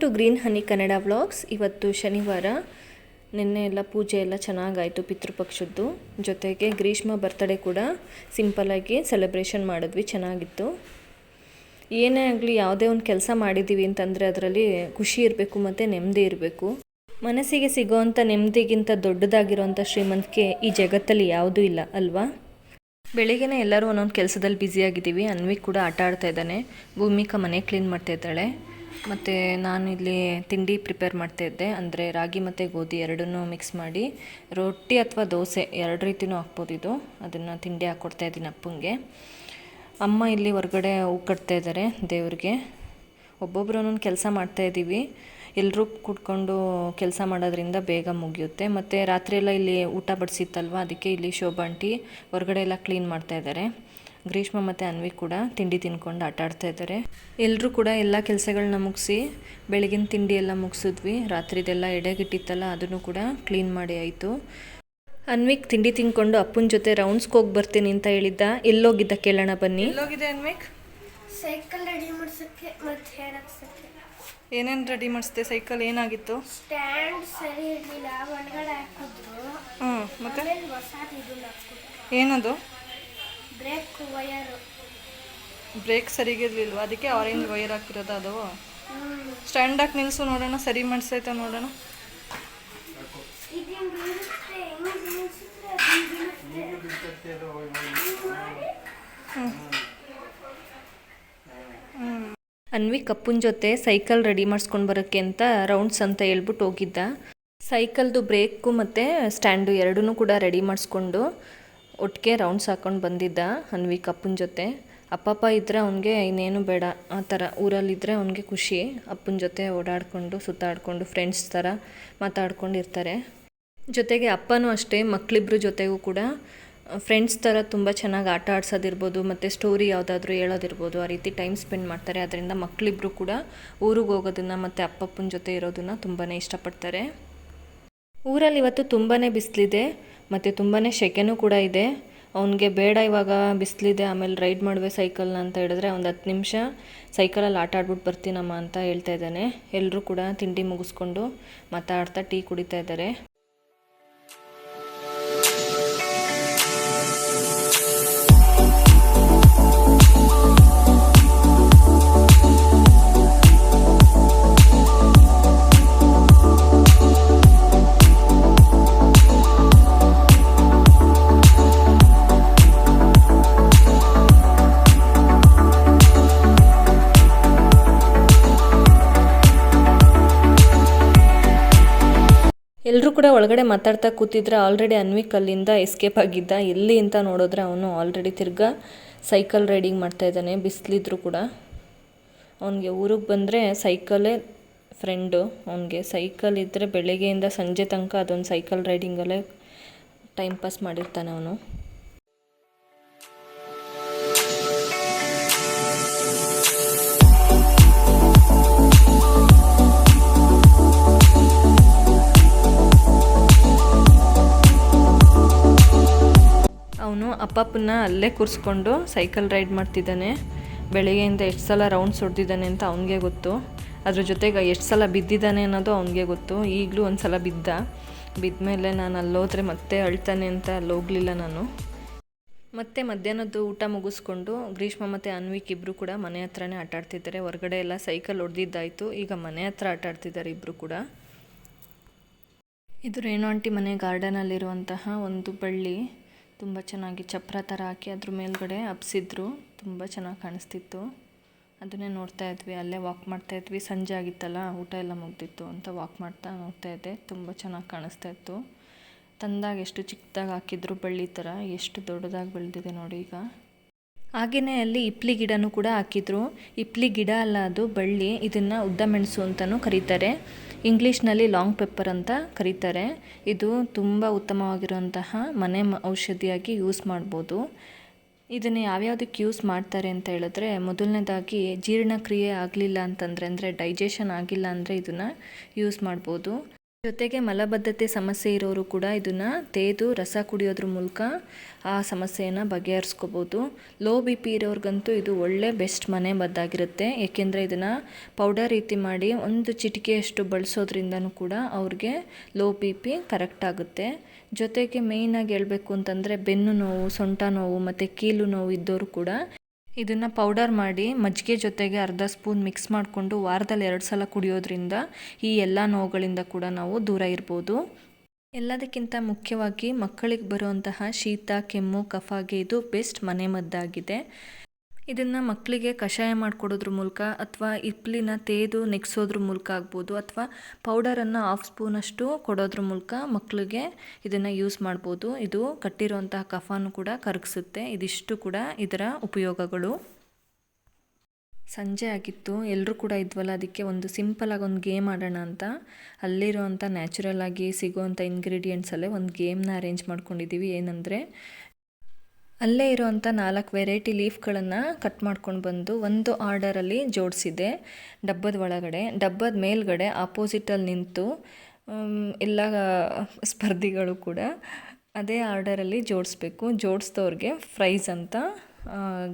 To green honey Kannada vlogs. ಇವತ್ತು ಶನಿವಾರ. ನಿನ್ನೆ ಎಲ್ಲ ಪೂಜೆ ಎಲ್ಲ ಚೆನ್ನಾಗಾಯಿತು ಪಿತೃಪಕ್ಷದ್ದು. ಜೊತೆಗೆ ಗ್ರೀಷ್ಮ ಬರ್ತಡೇ ಕೂಡ ಸಿಂಪಲಾಗಿ ಸೆಲೆಬ್ರೇಷನ್ ಮಾಡಿದ್ವಿ, ಚೆನ್ನಾಗಿತ್ತು. ಏನೇ ಆಗಲಿ ಯಾವುದೇ ಒಂದು ಕೆಲಸ ಮಾಡಿದ್ದೀವಿ ಅಂತಂದರೆ ಅದರಲ್ಲಿ ಖುಷಿ ಇರಬೇಕು ಮತ್ತು ನೆಮ್ಮದಿ ಇರಬೇಕು. ಮನಸ್ಸಿಗೆ ಸಿಗೋವಂಥ ನೆಮ್ಮದಿಗಿಂತ ದೊಡ್ಡದಾಗಿರೋವಂಥ ಶ್ರೀಮಂತಿಕೆ ಈ ಜಗತ್ತಲ್ಲಿ ಯಾವುದೂ ಇಲ್ಲ, ಅಲ್ವಾ? ಬೆಳಿಗ್ಗೆ ಎಲ್ಲರೂ ಒಂದೊಂದು ಕೆಲಸದಲ್ಲಿ ಬ್ಯುಸಿಯಾಗಿದ್ದೀವಿ ಅನ್ವಿ ಕೂಡ ಆಟ ಆಡ್ತಾ ಇದ್ದಾನೆ. ಭೂಮಿಕಾ ಮನೆ ಕ್ಲೀನ್ ಮಾಡ್ತಾ ಇದ್ದಾಳೆ. ಮತ್ತು ನಾನು ಇಲ್ಲಿ ತಿಂಡಿ ಪ್ರಿಪೇರ್ ಮಾಡ್ತಾ ಇದ್ದೆ. ಅಂದರೆ ರಾಗಿ ಮತ್ತು ಗೋಧಿ ಎರಡನ್ನೂ ಮಿಕ್ಸ್ ಮಾಡಿ. ರೊಟ್ಟಿ ಅಥವಾ ದೋಸೆ ಎರಡು ರೀತಿಯೂ ಹಾಕ್ಬೋದು ಇದು. ಅದನ್ನು ತಿಂಡಿ ಹಾಕ್ಕೊಡ್ತಾ ಇದ್ದೀನಿ ಅಪ್ಪಂಗೆ. ಅಮ್ಮ ಇಲ್ಲಿ ಹೊರಗಡೆ ಹೂ ಕಟ್ತಾ ಇದ್ದಾರೆ ದೇವ್ರಿಗೆ. ಒಬ್ಬೊಬ್ಬರು ಒಂದೊಂದು ಕೆಲಸ ಮಾಡ್ತಾ ಇದ್ದೀವಿ. ಎಲ್ಲರೂ ಕುಟ್ಕೊಂಡು ಕೆಲಸ ಮಾಡೋದ್ರಿಂದ ಬೇಗ ಮುಗಿಯುತ್ತೆ. ಮತ್ತು ರಾತ್ರಿ ಎಲ್ಲ ಇಲ್ಲಿ ಊಟ ಬಡಿಸಿತ್ತಲ್ವ? ಅದಕ್ಕೆ ಇಲ್ಲಿ ಶೋಭಾ ಆಂಟಿ ಹೊರಗಡೆ ಎಲ್ಲ ಕ್ಲೀನ್ ಮಾಡ್ತಾ ಇದ್ದಾರೆ. ಗ್ರೀಷ್ಮ ಮತ್ತು ಅನ್ವಿ ಕೂಡ ತಿಂಡಿ ತಿನ್ಕೊಂಡು ಆಟ ಆಡ್ತಾ ಇದ್ದಾರೆ. ಎಲ್ಲರೂ ಕೂಡ ಎಲ್ಲ ಕೆಲಸಗಳನ್ನ ಮುಗಿಸಿ ಬೆಳಗಿನ ತಿಂಡಿ ಎಲ್ಲ ಮುಗಿಸಿದ್ವಿ. ರಾತ್ರಿದೆಲ್ಲ ಎಡೆಗಿಟ್ಟಿತ್ತಲ್ಲ ಅದನ್ನು ಕೂಡ ಕ್ಲೀನ್ ಮಾಡಿ ಆಯಿತು. ಅನ್ವಿಕ್ ತಿಂಡಿ ತಿನ್ಕೊಂಡು ಅಪ್ಪನ ಜೊತೆ ರೌಂಡ್ಸ್ಗೆ ಹೋಗಿ ಬರ್ತೀನಿ ಅಂತ ಹೇಳಿದ್ದ. ಎಲ್ಲೋಗಿದ್ದ ಕೇಳೋಣ ಬನ್ನಿ. ಎಲ್ಲೋಗಿದೆ ಅನ್ವಿಕ್? ಸೈಕಲ್ ರೆಡಿ ಮಾಡ್ಸಕ್ಕೆ ಮತ್ತೆ ಹೇರ್ ಹಾಕ್ಸಕ್ಕೆ ಏನೇನು ರೆಡಿ ಮಾಡಿಸ್ದೆ? ಸೈಕಲ್ ಏನಾಗಿತ್ತು? ಸ್ಟ್ಯಾಂಡ್ ಸರಿ ಇರಲಿಲ್ಲ ಒಳಗಡೆ ಹಾಕಿದ್ರು. ಹ್ಞೂ ಮತ್ತೆ? ಆಮೇಲೆ ಹೊಸದು ಇದನ್ನ ಹಾಕ್ಬಿಟ್ಟು ಏನದು? Brake wire. ಬ್ರೇಕ್ ಸರಿಗಿರ್ಲಿಲ್ವ? ಅದಕ್ಕೆ ಆರೆಂಜ್ ವೈರ್ ಹಾಕಿರೋದು ಅದು. ಸ್ಟ್ಯಾಂಡ್ ಹಾಕಿ ನಿಲ್ಸು ನೋಡೋಣ ಸರಿ ಮಾಡಿಸೈತ ನೋಡೋಣ? ಅನ್ವಿ ಕಪ್ಪನ ಜೊತೆ ಸೈಕಲ್ ರೆಡಿ ಮಾಡಿಸ್ಕೊಂಡು ಬರೋಕ್ಕೆ ಅಂತ ರೌಂಡ್ಸ್ ಅಂತ ಹೇಳ್ಬಿಟ್ಟು ಹೋಗಿದ್ದ. ಸೈಕಲ್ದು ಬ್ರೇಕು ಮತ್ತು ಸ್ಟ್ಯಾಂಡು ಎರಡೂ ಕೂಡ ರೆಡಿ ಮಾಡಿಸ್ಕೊಂಡು ಒಟ್ಟಿಗೆ ರೌಂಡ್ಸ್ ಹಾಕ್ಕೊಂಡು ಬಂದಿದ್ದ ಅನ್ವಿ ಅಪ್ಪನ ಜೊತೆ. ಅಪ್ಪಪ್ಪ ಇದ್ದರೆ ಅವನಿಗೆ ಇನ್ನೇನು ಬೇಡ. ಆ ಥರ ಊರಲ್ಲಿದ್ದರೆ ಅವನಿಗೆ ಖುಷಿ. ಅಪ್ಪನ ಜೊತೆ ಓಡಾಡಿಕೊಂಡು, ಸುತ್ತಾಡಿಕೊಂಡು ಫ್ರೆಂಡ್ಸ್ ಥರ ಮಾತಾಡ್ಕೊಂಡು ಇರ್ತಾರೆ ಜೊತೆಗೆ ಅಪ್ಪನೂ ಅಷ್ಟೇ ಮಕ್ಕಳಿಬ್ರ ಜೊತೆಗೂ ಕೂಡ ಫ್ರೆಂಡ್ಸ್ ಥರ ತುಂಬ ಚೆನ್ನಾಗಿ ಆಟ ಆಡ್ಸೋದಿರ್ಬೋದು, ಮತ್ತು ಸ್ಟೋರಿ ಯಾವುದಾದ್ರೂ ಹೇಳೋದಿರ್ಬೋದು, ಆ ರೀತಿ ಟೈಮ್ ಸ್ಪೆಂಡ್ ಮಾಡ್ತಾರೆ. ಅದರಿಂದ ಮಕ್ಕಳಿಬ್ರು ಕೂಡ ಊರಿಗೆ ಹೋಗೋದನ್ನು ಮತ್ತು ಅಪ್ಪಪ್ಪನ ಜೊತೆ ಇರೋದನ್ನು ತುಂಬಾ ಇಷ್ಟಪಡ್ತಾರೆ. ಊರಲ್ಲಿ ಇವತ್ತು ತುಂಬಾ ಬಿಸಿಲಿದೆ. ಮತ್ತು ತುಂಬಾ ಸೆಕೆನೂ ಕೂಡ ಇದೆ. ಅವನಿಗೆ ಬೇಡ ಇವಾಗ ಬಿಸಿಲಿದೆ, ಆಮೇಲೆ ರೈಡ್ ಮಾಡುವೆ ಸೈಕಲ್ನ ಅಂತ ಹೇಳಿದ್ರೆ ಒಂದು ಹತ್ತು ನಿಮಿಷ ಸೈಕಲಲ್ಲಿ ಆಟ ಆಡ್ಬಿಟ್ಟು ಬರ್ತೀನಮ್ಮ ಅಂತ ಹೇಳ್ತಾ ಇದ್ದಾನೆ. ಎಲ್ಲರೂ ಕೂಡ ತಿಂಡಿ ಮುಗಿಸ್ಕೊಂಡು ಮಾತಾಡ್ತಾ ಟೀ ಕುಡಿತಾ ಇದ್ದಾರೆ. ಎಲ್ಲರೂ ಕೂಡ ಒಳಗಡೆ ಮಾತಾಡ್ತಾ ಕೂತಿದ್ರೆ ಆಲ್ರೆಡಿ ಅನ್ವಿಕ್ ಅಲ್ಲಿಂದ ಎಸ್ಕೇಪ್ ಆಗಿದ್ದ. ಎಲ್ಲಿ ಅಂತ ನೋಡಿದ್ರೆ ಅವನು ಆಲ್ರೆಡಿ ತಿರ್ಗಾ ಸೈಕಲ್ ರೈಡಿಂಗ್ ಮಾಡ್ತಾ ಇದ್ದಾನೆ, ಬಿಸಿಲಿದ್ರು ಕೂಡ. ಅವನಿಗೆ ಊರಿಗೆ ಬಂದರೆ ಸೈಕಲೇ ಫ್ರೆಂಡು ಅವನಿಗೆ ಸೈಕಲ್ ಇದ್ದರೆ ಬೆಳಗ್ಗೆಯಿಂದ ಸಂಜೆ ತನಕ ಅದೊಂದು ಸೈಕಲ್ ರೈಡಿಂಗಲ್ಲೇ ಟೈಮ್ ಪಾಸ್ ಮಾಡಿರ್ತಾನೆ ಅವನು. ಅವನು ಅಪ್ಪಪ್ಪನ ಅಲ್ಲೇ ಕೂರಿಸ್ಕೊಂಡು ಸೈಕಲ್ ರೈಡ್ ಮಾಡ್ತಿದ್ದಾನೆ. ಬೆಳಗ್ಗೆಯಿಂದ ಎಷ್ಟು ಸಲ ರೌಂಡ್ಸ್ ಹೊಡೆದಿದ್ದಾನೆ ಅಂತ ಅವನಿಗೆ ಗೊತ್ತು. ಅದ್ರ ಜೊತೆಗೆ ಎಷ್ಟು ಸಲ ಬಿದ್ದಿದ್ದಾನೆ ಅನ್ನೋದು ಅವನಿಗೆ ಗೊತ್ತು. ಈಗಲೂ ಒಂದು ಸಲ ಬಿದ್ದ. ಬಿದ್ದ ಮೇಲೆ ನಾನು ಅಲ್ಲೋದ್ರೆ ಮತ್ತೆ ಅಳ್ತಾನೆ ಅಂತ ಅಲ್ಲಿ ಹೋಗಲಿಲ್ಲ ನಾನು. ಮತ್ತೆ ಮಧ್ಯಾಹ್ನದ್ದು ಊಟ ಮುಗಿಸ್ಕೊಂಡು ಗ್ರೀಷ್ಮ ಮತ್ತು ಅನ್ವಿಕ್ ಇಬ್ಬರು ಕೂಡ ಮನೆ ಹತ್ರನೇ ಆಟ ಆಡ್ತಿದ್ದಾರೆ. ಹೊರಗಡೆ ಎಲ್ಲ ಸೈಕಲ್ ಹೊಡೆದಿದ್ದಾಯಿತು. ಈಗ ಮನೆ ಹತ್ರ ಆಟ ಆಡ್ತಿದ್ದಾರೆ ಇಬ್ಬರು ಕೂಡ. ಇದು ರೇಣು ಆಂಟಿ ಮನೆ ಗಾರ್ಡನಲ್ಲಿರುವಂತಹ ಒಂದು ಬಳ್ಳಿ. ತುಂಬ ಚೆನ್ನಾಗಿ ಚಪ್ರ ಥರ ಹಾಕಿ ಅದ್ರ ಮೇಲ್ಗಡೆ ಹಬ್ಸಿದ್ರು. ತುಂಬ ಚೆನ್ನಾಗಿ ಕಾಣಿಸ್ತಿತ್ತು. ಅದನ್ನೇ ನೋಡ್ತಾ ಇದ್ವಿ. ಅಲ್ಲೇ ವಾಕ್ ಮಾಡ್ತಾ ಇದ್ವಿ. ಸಂಜೆ ಆಗಿತ್ತಲ್ಲ, ಊಟ ಎಲ್ಲ ಮುಗ್ದಿತ್ತು ಅಂತ ವಾಕ್ ಮಾಡ್ತಾ ನೋಡ್ತಾ ಇದ್ದೆ. ತುಂಬ ಚೆನ್ನಾಗಿ ಕಾಣಿಸ್ತಾ ಇತ್ತು. ತಂದಾಗ ಎಷ್ಟು ಚಿಕ್ಕದಾಗಿ ಹಾಕಿದ್ರು ಬಳ್ಳಿ ಥರ ಎಷ್ಟು ದೊಡ್ಡದಾಗಿ ಬೆಳೆದಿದೆ ನೋಡಿ ಈಗ. ಹಾಗೆಯೇ ಅಲ್ಲಿ ಇಪ್ಲಿ ಗಿಡನೂ ಕೂಡ ಹಾಕಿದ್ರು. ಇಪ್ಲಿ ಗಿಡ ಅಲ್ಲ ಅದು, ಬಳ್ಳಿ. ಇದನ್ನು ಉದ್ದ ಮೆಣಸು ಅಂತಲೂ ಕರೀತಾರೆ. ಇಂಗ್ಲೀಷ್ನಲ್ಲಿ ಲಾಂಗ್ ಪೆಪ್ಪರ್ ಅಂತ ಕರೀತಾರೆ. ಇದು ತುಂಬ ಉತ್ತಮವಾಗಿರುವಂತಹ ಮನೆ ಔಷಧಿಯಾಗಿ ಯೂಸ್ ಮಾಡ್ಬೋದು. ಇದನ್ನು ಯಾವ್ಯಾವುದಕ್ಕೆ ಯೂಸ್ ಮಾಡ್ತಾರೆ ಅಂತ ಹೇಳಿದ್ರೆ, ಮೊದಲನೇದಾಗಿ ಜೀರ್ಣಕ್ರಿಯೆ ಆಗಲಿಲ್ಲ ಅಂತಂದರೆ, ಅಂದರೆ ಡೈಜೆಷನ್ ಆಗಿಲ್ಲ ಅಂದರೆ ಇದನ್ನು ಯೂಸ್ ಮಾಡ್ಬೋದು. ಜೊತೆಗೆ ಮಲಬದ್ಧತೆ ಸಮಸ್ಯೆ ಇರೋರು ಕೂಡ ಇದನ್ನು ತೇದು, ರಸ ಕುಡಿಯೋದ್ರ ಮೂಲಕ ಆ ಸಮಸ್ಯೆಯನ್ನು ಬಗೆಹರಿಸ್ಕೋಬೋದು. ಲೋ ಬಿ ಪಿ ಇರೋರ್ಗಂತೂ ಇದು ಒಳ್ಳೆ ಬೆಸ್ಟ್ ಮನೆ ಮದ್ದಾಗಿರುತ್ತೆ. ಏಕೆಂದರೆ ಇದನ್ನು ಪೌಡರ್ ರೀತಿ ಮಾಡಿ ಒಂದು ಚಿಟಿಕೆಯಷ್ಟು ಬಳಸೋದ್ರಿಂದನೂ ಕೂಡ ಅವ್ರಿಗೆ ಲೋ ಬಿ ಪಿ ಕರೆಕ್ಟ್ ಆಗುತ್ತೆ. ಜೊತೆಗೆ ಮೇಯ್ನಾಗಿ ಹೇಳಬೇಕು ಅಂತಂದರೆ ಬೆನ್ನು ನೋವು, ಸೊಂಟ ನೋವು ಮತ್ತು ಕೀಲು ನೋವು ಇದ್ದವರು ಕೂಡ ಇದನ್ನು ಪೌಡರ್ ಮಾಡಿ ಮಜ್ಜಿಗೆ ಜೊತೆಗೆ ಅರ್ಧ ಸ್ಪೂನ್ ಮಿಕ್ಸ್ ಮಾಡಿಕೊಂಡು ವಾರದಲ್ಲಿ ಎರಡು ಸಲ ಕುಡಿಯೋದ್ರಿಂದ ಈ ಎಲ್ಲ ನೋವುಗಳಿಂದ ಕೂಡ ನಾವು ದೂರ ಇರ್ಬೋದು. ಎಲ್ಲದಕ್ಕಿಂತ ಮುಖ್ಯವಾಗಿ ಮಕ್ಕಳಿಗೆ ಬರುವಂತಹ ಶೀತ, ಕೆಮ್ಮು ಕಫಾಗೆ ಇದು ಬೆಸ್ಟ್ ಮನೆಮದ್ದಾಗಿದೆ ಇದನ್ನು ಮಕ್ಕಳಿಗೆ ಕಷಾಯ ಮಾಡಿಕೊಡೋದ್ರ ಮೂಲಕ ಅಥವಾ ಇಪ್ಲಿನ ತೇದು ನೆಗ್ಸೋದ್ರ ಮೂಲಕ ಆಗ್ಬೋದು ಅಥವಾ ಪೌಡರನ್ನು ಹಾಫ್ ಸ್ಪೂನಷ್ಟು ಕೊಡೋದ್ರ ಮೂಲಕ ಮಕ್ಕಳಿಗೆ ಇದನ್ನು ಯೂಸ್ ಮಾಡ್ಬೋದು. ಇದು ಕಟ್ಟಿರುವಂತಹ ಕಫಾನು ಕೂಡ ಕರಗಿಸುತ್ತೆ. ಇದಿಷ್ಟು ಕೂಡ ಇದರ ಉಪಯೋಗಗಳು. ಸಂಜೆ ಆಗಿತ್ತು. ಎಲ್ಲರೂ ಕೂಡ ಇದ್ವಲ್ಲ, ಅದಕ್ಕೆ ಒಂದು ಸಿಂಪಲಾಗಿ ಒಂದು ಗೇಮ್ ಆಡೋಣ ಅಂತ. ಅಲ್ಲಿರುವಂಥ ನ್ಯಾಚುರಲ್ ಆಗಿ ಸಿಗೋವಂಥ ಇಂಗ್ರೀಡಿಯೆಂಟ್ಸಲ್ಲೇ ಒಂದು ಗೇಮ್ನ ಅರೇಂಜ್ ಮಾಡ್ಕೊಂಡಿದ್ದೀವಿ ಏನಂದರೆ ಅಲ್ಲೇ ಇರುವಂಥ ನಾಲ್ಕು ವೆರೈಟಿ ಲೀಫ್ಗಳನ್ನು ಕಟ್ ಮಾಡ್ಕೊಂಡು ಬಂದು ಒಂದು ಆರ್ಡರಲ್ಲಿ ಜೋಡಿಸಿದೆ ಡಬ್ಬದ ಒಳಗಡೆ. ಡಬ್ಬದ ಮೇಲ್ಗಡೆ ಆಪೋಸಿಟಲ್ಲಿ ನಿಂತು ಎಲ್ಲ ಸ್ಪರ್ಧಿಗಳು ಕೂಡ ಅದೇ ಆರ್ಡರಲ್ಲಿ ಜೋಡಿಸ್ಬೇಕು. ಜೋಡಿಸ್ದವ್ರಿಗೆ ಪ್ರೈಸ್ ಅಂತ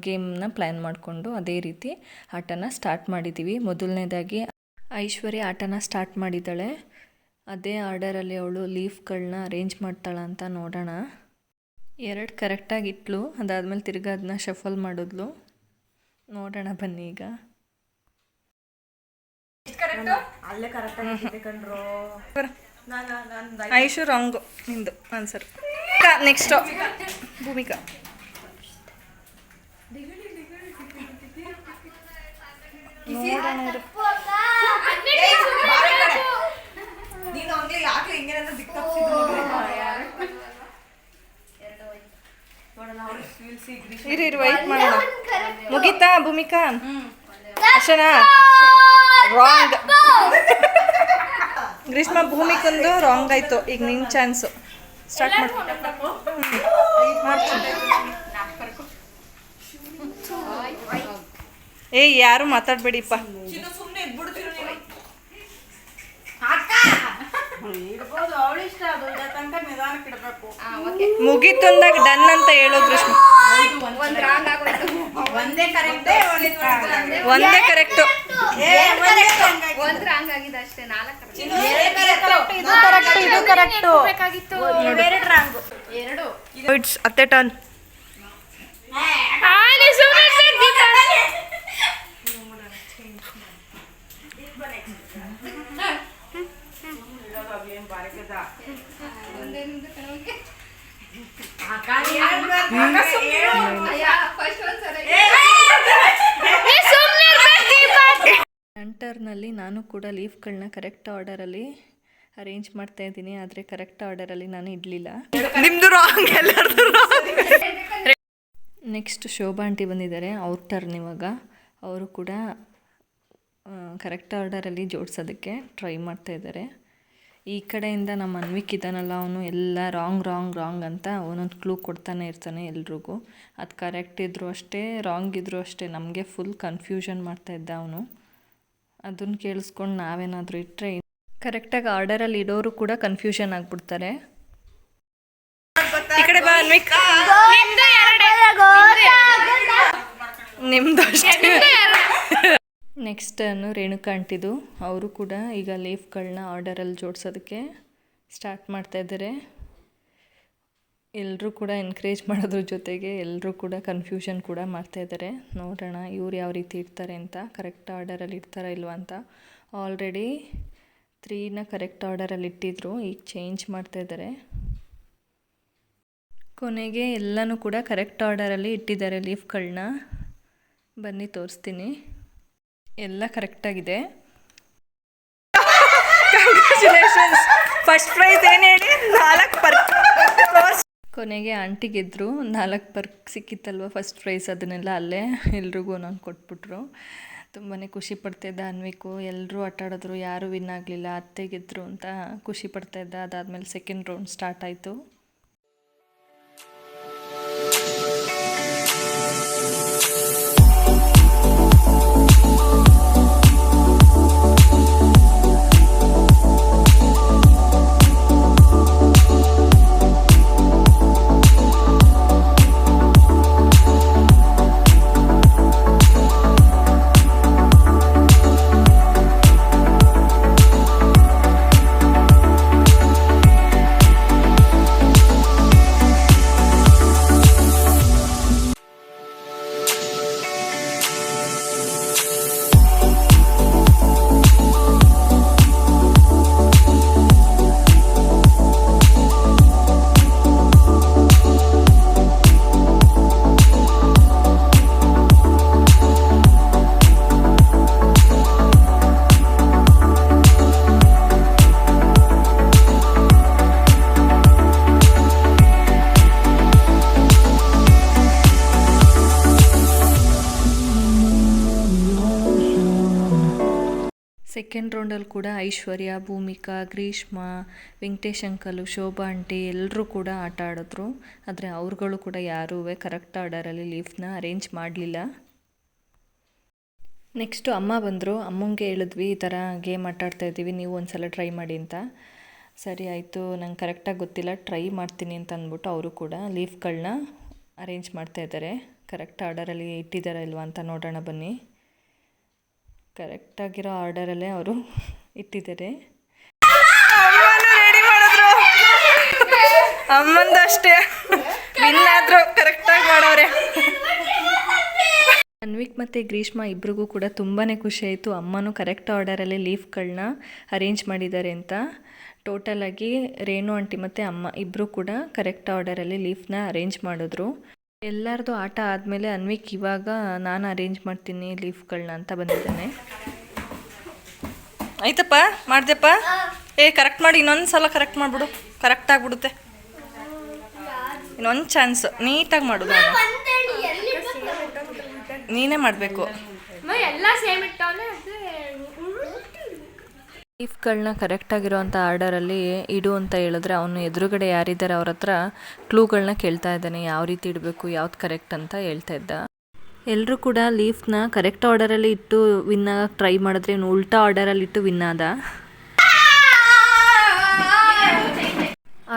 ಗೇಮ್ನ ಪ್ಲ್ಯಾನ್ ಮಾಡಿಕೊಂಡು ಅದೇ ರೀತಿ ಆಟನ ಸ್ಟಾರ್ಟ್ ಮಾಡಿದ್ದೀವಿ. ಮೊದಲನೇದಾಗಿ ಐಶ್ವರ್ಯ ಆಟನ ಸ್ಟಾರ್ಟ್ ಮಾಡಿದ್ದಾಳೆ. ಅದೇ ಆರ್ಡರಲ್ಲಿ ಅವಳು ಲೀಫ್ಗಳನ್ನ ಅರೇಂಜ್ ಮಾಡ್ತಾಳ ಅಂತ ನೋಡೋಣ. ಎರಡು ಕರೆಕ್ಟಾಗಿ ಇಟ್ಲು ಅದಾದಮೇಲೆ ತಿರ್ಗಾ ಅದನ್ನ ಶಫಲ್ ಮಾಡಿದ್ಲು. ನೋಡೋಣ ಬನ್ನಿ ಈಗ. ಅಲ್ಲೇ ಐಶು ರಾಂಗು ನಿಂದು ಆನ್ಸರ್ ನೆಕ್ಸ್ಟ್ ಭೂಮಿಕಾ. ನೀನು ಹಂಗೆ ಯಾಕೆ ಹಿಂಗೆ ನನ್ನ ದಿಕ್ಕು ತಪ್ಪಿಸಿದ್ದು ನೋಡೋಣ ಅವ್ರು ಸ್ವೀಲ್ಸಿ ಗ್ರೀಷ್ ಇರು ಇರು ವೈಟ್ ಮಾಡೋಣ. ಮುಗೀತಾ ಭೂಮಿಕಾ? ಅಷ್ಟೇನಾ ರಾಂಗ್ ಗ್ರೀಷ್ಮ ಭೂಮಿಕಂದು ರಾಂಗ್ ಆಯ್ತು. ಈಗ ನಿನ್ ಚಾನ್ಸು ಸ್ಟಾರ್ಟ್ ಮಾಡಿ. ಏಯ್ ಯಾರು ಮಾತಾಡ್ಬೇಡಿಪ್ಪ? ಚಿನ್ನು ಸುಮ್ಮನೆ ಇದ್ಬಿಡ್ತೀರು ನೀನು ಇಡ್ಬೋದು ಅವಳು ಇಷ್ಟ ಅದು ಇಡ ನಿಧಾನಕ್ಕೆ ಇಡಬೇಕು. ಮುಗೀತಂದಾಗ ಡನ್ ಅಂತ ಹೇಳೋ ಗ್ರೀಷ್ಮ. ಒಂದೇ ಕರೆಕ್ಟ್. ಒಂದೇ ಕರೆಕ್ಟು. ಒಂದ್ ರಾಂಗ್ ಆಗಿದೆ ಅಷ್ಟೇ ನಾಲ್ಕು ಇದು ಕರೆಕ್ಟ್. ಇದು ಕರೆಕ್ಟ್. ಎರಡು ರಾಂಗ್ ಎರಡು. ಇಟ್ಸ್ ಅತ್ತೆ ಟರ್ನ್ ನನ್ನ ಟರ್ನಲ್ಲಿ ನಾನು ಕೂಡ ಲೀಫ್ಗಳನ್ನ ಕರೆಕ್ಟ್ ಆರ್ಡರಲ್ಲಿ ಅರೇಂಜ್ ಮಾಡ್ತಾ ಇದ್ದೀನಿ ಆದರೆ ಕರೆಕ್ಟ್ ಆರ್ಡರಲ್ಲಿ ನಾನು ಇಡಲಿಲ್ಲ. ನಿಮ್ದು ರಾಂಗ್ ಎಲ್ಲರದು ನೆಕ್ಸ್ಟ್ ಶೋಭಾ ಆಂಟಿ ಬಂದಿದ್ದಾರೆ ಅವ್ರ ಟರ್ನ್ ಇವಾಗ. ಅವರು ಕೂಡ ಕರೆಕ್ಟ್ ಆರ್ಡರಲ್ಲಿ ಜೋಡಿಸೋದಕ್ಕೆ ಟ್ರೈ ಮಾಡ್ತಾ ಇದ್ದಾರೆ. ಈ ಕಡೆಯಿಂದ ನಮ್ಮ ಅನ್ವಿಕ್ ಇದ್ದಾನಲ್ಲ ಅವನು ಎಲ್ಲ ರಾಂಗ್ ರಾಂಗ್ ರಾಂಗ್ ಅಂತ ಒಂದೊಂದು ಕ್ಲೂ ಕೊಡ್ತಾನೆ ಇರ್ತಾನೆ ಎಲ್ರಿಗೂ. ಅದು ಕರೆಕ್ಟ್ ಇದ್ದರೂ ಅಷ್ಟೇ ರಾಂಗ್ ಇದ್ದರೂ ಅಷ್ಟೇ. ನಮಗೆ ಫುಲ್ ಕನ್ಫ್ಯೂಷನ್ ಮಾಡ್ತಾ ಇದ್ದ ಅವನು. ಅದನ್ನು ಕೇಳಿಸ್ಕೊಂಡು ನಾವೇನಾದರೂ ಇಟ್ಟರೆ ಕರೆಕ್ಟಾಗಿ ಆರ್ಡರಲ್ಲಿ ಇಡೋರು ಕೂಡ ಕನ್ಫ್ಯೂಷನ್ ಆಗಿಬಿಡ್ತಾರೆ. ಈ ಕಡೆ ಬಾ ಅನ್ವಿಕ್. ನಿಮ್ದು ಅಷ್ಟೇ ನೆಕ್ಸ್ಟ್ ಅನ್ನು ರೇಣುಕಾ ಅಂಟಿದು ಅವರು ಕೂಡ ಈಗ ಲೀಫ್ಗಳನ್ನ ಆರ್ಡರಲ್ಲಿ ಜೋಡಿಸೋದಕ್ಕೆ ಸ್ಟಾರ್ಟ್ ಮಾಡ್ತಾ ಇದ್ದಾರೆ. ಎಲ್ಲರೂ ಕೂಡ ಎನ್ಕರೇಜ್ ಮಾಡೋದ್ರ ಜೊತೆಗೆ ಎಲ್ಲರೂ ಕೂಡ ಕನ್ಫ್ಯೂಷನ್ ಕೂಡ ಮಾಡ್ತಾಯಿದ್ದಾರೆ ನೋಡೋಣ, ಇವ್ರು ಯಾವ ರೀತಿ ಇರ್ತಾರೆ ಅಂತ ಕರೆಕ್ಟ್ ಆರ್ಡರಲ್ಲಿ ಇಡ್ತಾರಾ ಇಲ್ವಾ ಅಂತ. ಆಲ್ರೆಡಿ ತ್ರೀನ ಕರೆಕ್ಟ್ ಆರ್ಡರಲ್ಲಿ ಇಟ್ಟಿದ್ರು, ಈಗ ಚೇಂಜ್ ಮಾಡ್ತಾ ಇದ್ದಾರೆ. ಕೊನೆಗೆ ಎಲ್ಲನೂ ಕೂಡ ಕರೆಕ್ಟ್ ಆರ್ಡರಲ್ಲಿ ಇಟ್ಟಿದ್ದಾರೆ ಲೀಫ್ಗಳನ್ನ ಬನ್ನಿ, ತೋರಿಸ್ತೀನಿ. ಎಲ್ಲ ಕರೆಕ್ಟಾಗಿದೆ ಕಂಗ್ರ್ಯಾಚುಲೇಷನ್ಸ್ ಫಸ್ಟ್ ಪ್ರೈಸ್ ಏನು ಹೇಳಿ? ನಾಲ್ಕು ಪರ್ಕ್ ಕೊನೆಗೆ ಆಂಟಿ ಗೆದ್ದರು ನಾಲ್ಕು ಪರ್ಕ್ ಸಿಕ್ಕಿತ್ತಲ್ವ ಫಸ್ಟ್ ಪ್ರೈಸ್ ಅದನ್ನೆಲ್ಲ ಅಲ್ಲೇ ಎಲ್ರಿಗೂ ಒಂದೊಂದು ಕೊಟ್ಬಿಟ್ರು. ತುಂಬಾ ಖುಷಿ ಪಡ್ತಿದ್ದ ಅನ್ವಿಕು. ಎಲ್ಲರೂ ಆಟಾಡಿದ್ರು ಯಾರೂ ವಿನ್ ಆಗಲಿಲ್ಲ. ಅತ್ತೆ ಗೆದ್ದರು ಅಂತ ಖುಷಿ ಇದ್ದ. ಅದಾದಮೇಲೆ ಸೆಕೆಂಡ್ ರೌಂಡ್ ಸ್ಟಾರ್ಟ್ ಆಯಿತು. ಸೆಕೆಂಡ್ ರೌಂಡಲ್ಲಿ ಕೂಡ ಐಶ್ವರ್ಯ, ಭೂಮಿಕಾ, ಗ್ರೀಷ್ಮ, ವೆಂಕಟೇಶ್ ಅಂಕಲು, ಶೋಭಾ ಆಂಟಿ ಎಲ್ಲರೂ ಕೂಡ ಆಟ ಆಡಿದ್ರು. ಆದರೆ ಅವ್ರುಗಳು ಕೂಡ ಯಾರೂ ಕರೆಕ್ಟ್ ಆರ್ಡರಲ್ಲಿ ಲೀಫ್ನ ಅರೇಂಜ್ ಮಾಡಲಿಲ್ಲ. ನೆಕ್ಸ್ಟು ಅಮ್ಮ ಬಂದರು. ಅಮ್ಮಂಗೆ ಹೇಳಿದ್ವಿ, ಈ ಥರ ಗೇಮ್ ಆಟ ಆಡ್ತಾ ಇದ್ದೀವಿ, ನೀವು ಒಂದು ಸಲ ಟ್ರೈ ಮಾಡಿ ಅಂತ. ಸರಿ ಆಯಿತು, ನಂಗೆ ಕರೆಕ್ಟಾಗಿ ಗೊತ್ತಿಲ್ಲ ಟ್ರೈ ಮಾಡ್ತೀನಿ ಅಂತ ಅಂದ್ಬಿಟ್ಟು ಅವರು ಕೂಡ ಲೀಫ್ಗಳನ್ನ ಅರೇಂಜ್ ಮಾಡ್ತಾ ಇದ್ದಾರೆ. ಕರೆಕ್ಟ್ ಆರ್ಡರಲ್ಲಿ ಇಟ್ಟಿದ್ದಾರಾ ಇಲ್ವಾ ಅಂತ ನೋಡೋಣ ಬನ್ನಿ. ಕರೆಕ್ಟಾಗಿರೋ ಆರ್ಡರಲ್ಲೇ ಅವರು ಇಟ್ಟಿದ್ದಾರೆ. ರೆಡಿ ಮಾಡಿದ್ರು. ಅಮ್ಮಂದು ಅಷ್ಟೇ ವಿನ್ ಆದ್ರು ಕರೆಕ್ಟಾಗಿ ಮಾಡೋರೆ. ಅನ್ವಿಕ್ ಮತ್ತು ಗ್ರೀಷ್ಮ ಇಬ್ರಿಗೂ ಕೂಡ ತುಂಬಾ ಖುಷಿ ಆಯಿತು. ಅಮ್ಮನೂ ಕರೆಕ್ಟ್ ಆರ್ಡರಲ್ಲಿ ಲೀಫ್ಗಳನ್ನ ಅರೇಂಜ್ ಮಾಡಿದ್ದಾರೆ ಅಂತ. ಟೋಟಲಾಗಿ ರೇಣು ಆಂಟಿ ಮತ್ತು ಅಮ್ಮ ಇಬ್ಬರು ಕೂಡ ಕರೆಕ್ಟ್ ಆರ್ಡರಲ್ಲಿ ಲೀಫ್ನ ಅರೇಂಜ್ ಮಾಡಿದ್ರು. ಎಲ್ಲರದು ಆಟ ಆದಮೇಲೆ ಅನ್ವಿಕ್ ಇವಾಗ ನಾನು ಅರೇಂಜ್ ಮಾಡ್ತೀನಿ ಲೀಫ್ಗಳನ್ನ ಅಂತ ಬಂದಿದ್ದಾನೆ. ಆಯ್ತಪ್ಪ ಮಾಡ್ದೆಪ್ಪ? ಏ ಕರೆಕ್ಟ್ ಮಾಡಿ ಇನ್ನೊಂದು ಸಲ ಕರೆಕ್ಟ್ ಮಾಡಿಬಿಡು. ಕರೆಕ್ಟ್ ಆಗಿಬಿಡುತ್ತೆ. ಇನ್ನೊಂದು ಚಾನ್ಸ್ ನೀಟಾಗಿ ಮಾಡು ನಾನು ನೀನೇ ಮಾಡಬೇಕು. ಎಲ್ಲ ಸೇಮ್ ಇಟ್ಟವನೆ ಲೀಫ್ಗಳನ್ನ ಕರೆಕ್ಟಾಗಿರೋವಂಥ ಆರ್ಡರಲ್ಲಿ ಇಡು ಅಂತ ಹೇಳಿದ್ರೆ ಅವನು ಎದುರುಗಡೆ ಯಾರಿದ್ದಾರೆ ಅವ್ರ ಹತ್ರ ಕ್ಲೂಗಳನ್ನ ಕೇಳ್ತಾ ಇದ್ದಾನೆ, ಯಾವ ರೀತಿ ಇಡಬೇಕು, ಯಾವ್ದು ಕರೆಕ್ಟ್ ಅಂತ ಹೇಳ್ತಾ ಇದ್ದ. ಎಲ್ಲರೂ ಕೂಡ ಲೀಫ್ನ ಕರೆಕ್ಟ್ ಆರ್ಡರಲ್ಲಿ ಇಟ್ಟು ವಿನ್ ಆಗಕ್ಕೆ ಟ್ರೈ ಮಾಡಿದ್ರೆ ಇವನು ಉಲ್ಟಾ ಆರ್ಡರಲ್ಲಿ ಇಟ್ಟು ವಿನ್ ಆದ.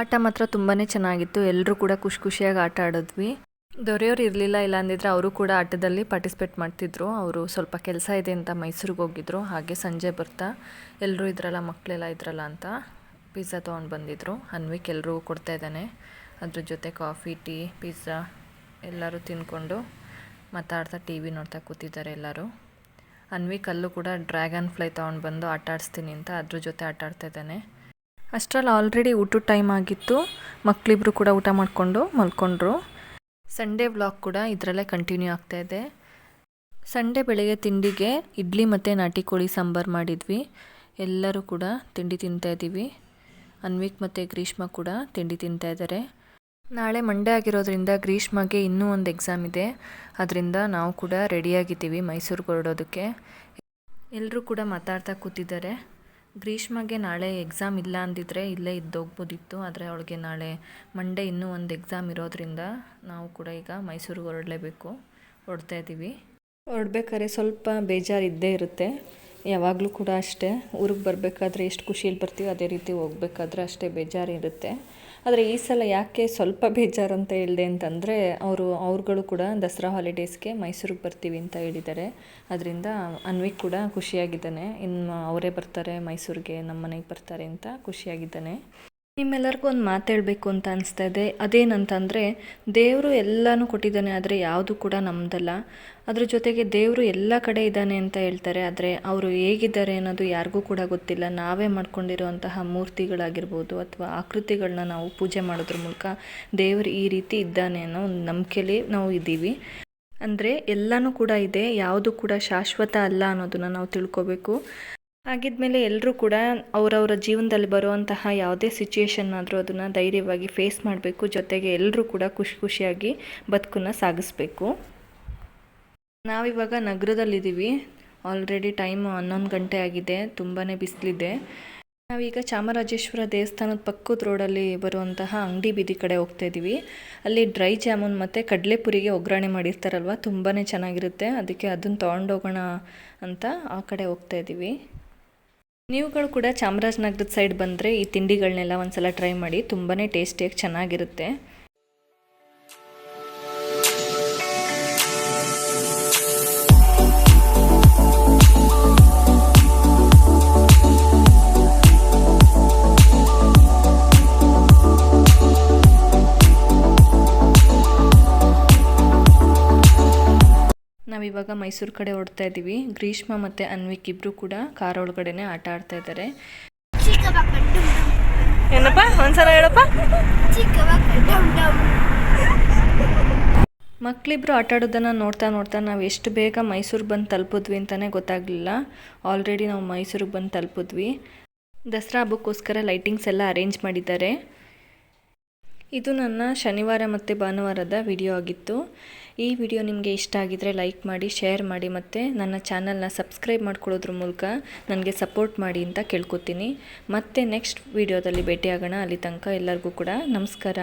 ಆಟ ಮಾತ್ರ ತುಂಬಾ ಚೆನ್ನಾಗಿತ್ತು ಎಲ್ಲರೂ ಕೂಡ ಖುಷಿ ಖುಷಿಯಾಗಿ ಆಟ ಆಡಿದ್ವಿ. ದೊರೆಯೋರು ಇರಲಿಲ್ಲ, ಇಲ್ಲ ಅಂದಿದ್ರೆ ಅವರು ಕೂಡ ಆಟದಲ್ಲಿ ಪಾರ್ಟಿಸಿಪೇಟ್ ಮಾಡ್ತಿದ್ರು. ಅವರು ಸ್ವಲ್ಪ ಕೆಲಸ ಇದೆ ಅಂತ ಮೈಸೂರಿಗೆ ಹೋಗಿದ್ರು. ಹಾಗೆ ಸಂಜೆ ಬರ್ತಾ ಎಲ್ಲರೂ ಇದ್ರಲ್ಲ ಮಕ್ಕಳೆಲ್ಲ ಇದ್ರಲ್ಲ ಅಂತ ಪಿಜ್ಜಾ ತೊಗೊಂಡು ಬಂದಿದ್ರು. ಅನ್ವಿಕ್ ಎಲ್ಲರೂ ಕೊಡ್ತಾ ಇದ್ದಾನೆ. ಅದ್ರ ಜೊತೆ ಕಾಫಿ ಟೀ ಪಿಜ್ಜಾ ಎಲ್ಲರೂ ತಿಂದ್ಕೊಂಡು ಮಾತಾಡ್ತಾ ಟಿ ವಿ ನೋಡ್ತಾ ಕೂತಿದ್ದಾರೆ ಎಲ್ಲರೂ. ಅನ್ವಿಕ್ ಅಲ್ಲೂ ಕೂಡ ಡ್ರ್ಯಾಗನ್ ಫ್ಲೈ ತೊಗೊಂಡು ಬಂದು ಆಟ ಆಡಿಸ್ತೀನಿ ಅಂತ ಅದ್ರ ಜೊತೆ ಆಟ ಆಡ್ತಾ ಇದ್ದಾನೆ. ಅಷ್ಟರಲ್ಲಿ ಆಲ್ರೆಡಿ ಊಟದ ಟೈಮ್ ಆಗಿತ್ತು. ಮಕ್ಕಳಿಬ್ರು ಕೂಡ ಊಟ ಮಾಡಿಕೊಂಡು ಮಲ್ಕೊಂಡ್ರು. ಸಂಡೇ ವ್ಲಾಗ್ ಕೂಡ ಇದರಲ್ಲೇ ಕಂಟಿನ್ಯೂ ಆಗ್ತಾ ಇದೆ. ಸಂಡೇ ಬೆಳಗ್ಗೆ ತಿಂಡಿಗೆ ಇಡ್ಲಿ ಮತ್ತು ನಾಟಿ ಕೋಳಿ ಸಾಂಬಾರು ಮಾಡಿದ್ವಿ. ಎಲ್ಲರೂ ಕೂಡ ತಿಂಡಿ ತಿಂತಾ ಇದ್ದೀವಿ ಅನ್ವಿಕ್ ಮತ್ತು ಗ್ರೀಷ್ಮ ಕೂಡ ತಿಂಡಿ ತಿಂತಾ ಇದ್ದಾರೆ ನಾಳೆ ಮಂಡೇ ಆಗಿರೋದ್ರಿಂದ ಗ್ರೀಷ್ಮಗೆ ಇನ್ನೂ ಒಂದು ಎಕ್ಸಾಮ್ ಇದೆ. ಅದರಿಂದ ನಾವು ಕೂಡ ರೆಡಿಯಾಗಿದ್ದೀವಿ ಮೈಸೂರಿಗೆ ಹೊರಡೋದಕ್ಕೆ. ಎಲ್ಲರೂ ಕೂಡ ಮಾತಾಡ್ತಾ ಕೂತಿದ್ದಾರೆ. ಗ್ರೀಷ್ಮಗೆ ನಾಳೆ ಎಕ್ಸಾಮ್ ಇಲ್ಲ ಅಂದಿದ್ದರೆ ಇಲ್ಲೇ ಇದ್ದೋಗ್ಬೋದಿತ್ತು, ಆದರೆ ಅವಳಿಗೆ ನಾಳೆ ಮಂಡೇ ಇನ್ನೂ ಒಂದು ಎಕ್ಸಾಮ್ ಇರೋದ್ರಿಂದ ನಾವು ಕೂಡ ಈಗ ಮೈಸೂರಿಗೆ ಹೊರಡಲೇಬೇಕು. ಹೊರಡ್ತಾ ಇದ್ದೀವಿ ಹೊರಡ್ಬೇಕಾದ್ರೆ ಸ್ವಲ್ಪ ಬೇಜಾರು ಇದ್ದೇ ಇರುತ್ತೆ. ಯಾವಾಗಲೂ ಕೂಡ ಅಷ್ಟೇ. ಊರಿಗೆ ಬರಬೇಕಾದ್ರೆ ಎಷ್ಟು ಖುಷಿಯಲ್ಲಿ ಬರ್ತೀವಿ ಅದೇ ರೀತಿ ಹೋಗ್ಬೇಕಾದ್ರೆ ಅಷ್ಟೇ ಬೇಜಾರು ಇರುತ್ತೆ. ಆದರೆ ಈ ಸಲ ಯಾಕೆ ಸ್ವಲ್ಪ ಬೇಜಾರು ಅಂತ ಹೇಳಿದೆ ಅಂತಂದರೆ ಅವರು, ಅವ್ರುಗಳು ಕೂಡ ದಸರಾ ಹಾಲಿಡೇಸ್ಗೆ ಮೈಸೂರಿಗೆ ಬರ್ತೀವಿ ಅಂತ ಹೇಳಿದ್ದಾರೆ. ಅದರಿಂದ ಅನ್ವಿಕ್ ಕೂಡ ಖುಷಿಯಾಗಿದ್ದಾನೆ. ಇನ್ನು ಅವರೇ ಬರ್ತಾರೆ ಮೈಸೂರಿಗೆ ನಮ್ಮ ಮನೆಗೆ ಬರ್ತಾರೆ ಅಂತ ಖುಷಿಯಾಗಿದ್ದಾನೆ. ನಿಮ್ಮೆಲ್ಲರಿಗೂ ಒಂದು ಮಾತು ಹೇಳಬೇಕು ಅಂತ ಅನಿಸ್ತಾ ಇದೆ ಅದೇನಂತಂದರೆ, ದೇವರು ಎಲ್ಲನೂ ಕೊಟ್ಟಿದ್ದಾನೆ, ಆದರೆ ಯಾವುದು ಕೂಡ ನಮ್ಮದಲ್ಲ ಅದ್ರ ಜೊತೆಗೆ ದೇವರು ಎಲ್ಲ ಕಡೆ ಇದ್ದಾನೆ ಅಂತ ಹೇಳ್ತಾರೆ, ಆದರೆ ಅವರು ಹೇಗಿದ್ದಾರೆ ಅನ್ನೋದು ಯಾರಿಗೂ ಕೂಡ ಗೊತ್ತಿಲ್ಲ. ನಾವೇ ಮಾಡ್ಕೊಂಡಿರುವಂತಹ ಮೂರ್ತಿಗಳಾಗಿರ್ಬೋದು ಅಥವಾ ಆಕೃತಿಗಳನ್ನ ನಾವು ಪೂಜೆ ಮಾಡೋದ್ರ ಮೂಲಕ ದೇವರು ಈ ರೀತಿ ಇದ್ದಾನೆ ಅನ್ನೋ ಒಂದು ನಂಬಿಕೆಲಿ ನಾವು ಇದ್ದೀವಿ. ಅಂದರೆ ಎಲ್ಲನೂ ಕೂಡ ಇದೆ, ಯಾವುದು ಕೂಡ ಶಾಶ್ವತ ಅಲ್ಲ ಅನ್ನೋದನ್ನು ನಾವು ತಿಳ್ಕೊಬೇಕು. ಹಾಗಿದ್ಮೇಲೆ ಎಲ್ಲರೂ ಕೂಡ ಅವರವರ ಜೀವನದಲ್ಲಿ ಬರುವಂತಹ ಯಾವುದೇ ಸಿಚುಯೇಷನ್ ಆದರೂ ಅದನ್ನು ಧೈರ್ಯವಾಗಿ ಫೇಸ್ ಮಾಡಬೇಕು. ಜೊತೆಗೆ ಎಲ್ಲರೂ ಕೂಡ ಖುಷಿ ಖುಷಿಯಾಗಿ ಬದುಕನ್ನು ಸಾಗಿಸ್ಬೇಕು. ನಾವಿವಾಗ ನಗರದಲ್ಲಿದ್ದೀವಿ. ಆಲ್ರೆಡಿ ಟೈಮ್ ಹನ್ನೊಂದು ಗಂಟೆ ಆಗಿದೆ. ತುಂಬಾ ಬಿಸಿಲಿದೆ. ನಾವೀಗ ಚಾಮರಾಜೇಶ್ವರ ದೇವಸ್ಥಾನದ ಪಕ್ಕದ ರೋಡಲ್ಲಿ ಬರುವಂತಹ ಅಂಗಡಿ ಬೀದಿ ಕಡೆ ಹೋಗ್ತಾ ಇದ್ದೀವಿ. ಅಲ್ಲಿ ಡ್ರೈ ಜಾಮೂನ್ ಮತ್ತು ಕಡಲೆಪುರಿಗೆ ಒಗ್ಗರಣೆ ಮಾಡಿರ್ತಾರಲ್ವ? ತುಂಬಾ ಚೆನ್ನಾಗಿರುತ್ತೆ. ಅದಕ್ಕೆ ಅದನ್ನು ತೊಗೊಂಡೋಗೋಣ ಅಂತ ಆ ಕಡೆ ಹೋಗ್ತಾ ಇದ್ದೀವಿ. ನೀವುಗಳು ಕೂಡ ಚಾಮರಾಜನಗರದ ಸೈಡ್ ಬಂದರೆ ಈ ತಿಂಡಿಗಳನ್ನೆಲ್ಲ ಒಂದು ಸಲ ಟ್ರೈ ಮಾಡಿ ತುಂಬಾ ಟೇಸ್ಟಿಯಾಗಿ ಚೆನ್ನಾಗಿರುತ್ತೆ. ನಾವಿವಾಗ ಮೈಸೂರು ಕಡೆ ಓಡ್ತಾ ಇದ್ದೀವಿ ಗ್ರೀಷ್ಮ ಮತ್ತೆ ಅನ್ವಿಕ್ ಇಬ್ಬರು ಕೂಡ ಕಾರ್ ಒಳಗಡೆನೆ ಆಟ ಆಡ್ತಾ ಇದ್ದಾರೆ ಏನಪ್ಪ? ಒಂದ್ಸಲ ಹೇಳಪ್ಪ. ಮಕ್ಕಳಿಬ್ರು ಆಟ ಆಡೋದನ್ನು ನೋಡ್ತಾ ನೋಡ್ತಾ ನಾವು ಎಷ್ಟು ಬೇಗ ಮೈಸೂರು ಬಂದು ತಲುಪಿದ್ವಿ ಅಂತಲೇ ಗೊತ್ತಾಗಲಿಲ್ಲ. ಆಲ್ರೆಡಿ ನಾವು ಮೈಸೂರಿಗೆ ಬಂದು ತಲುಪಿದ್ವಿ. ದಸರಾ ಹಬ್ಬಕ್ಕೋಸ್ಕರ ಲೈಟಿಂಗ್ಸ್ ಎಲ್ಲ ಅರೇಂಜ್ ಮಾಡಿದ್ದಾರೆ. ಇದು ನನ್ನ ಶನಿವಾರ ಮತ್ತು ಭಾನುವಾರದ ವಿಡಿಯೋ ಆಗಿತ್ತು. ಈ ವಿಡಿಯೋ ನಿಮಗೆ ಇಷ್ಟ ಆಗಿದರೆ ಲೈಕ್ ಮಾಡಿ, ಶೇರ್ ಮಾಡಿ ಮತ್ತು ನನ್ನ ಚಾನಲ್ನ ಸಬ್ಸ್ಕ್ರೈಬ್ ಮಾಡ್ಕೊಳ್ಳೋದ್ರ ಮೂಲಕ ನನಗೆ ಸಪೋರ್ಟ್ ಮಾಡಿ ಅಂತ ಕೇಳ್ಕೊತೀನಿ. ಮತ್ತೆ ನೆಕ್ಸ್ಟ್ ವಿಡಿಯೋದಲ್ಲಿ ಭೇಟಿಯಾಗೋಣ. ಅಲ್ಲಿ ತನಕ ಎಲ್ಲರಿಗೂ ಕೂಡ ನಮಸ್ಕಾರ.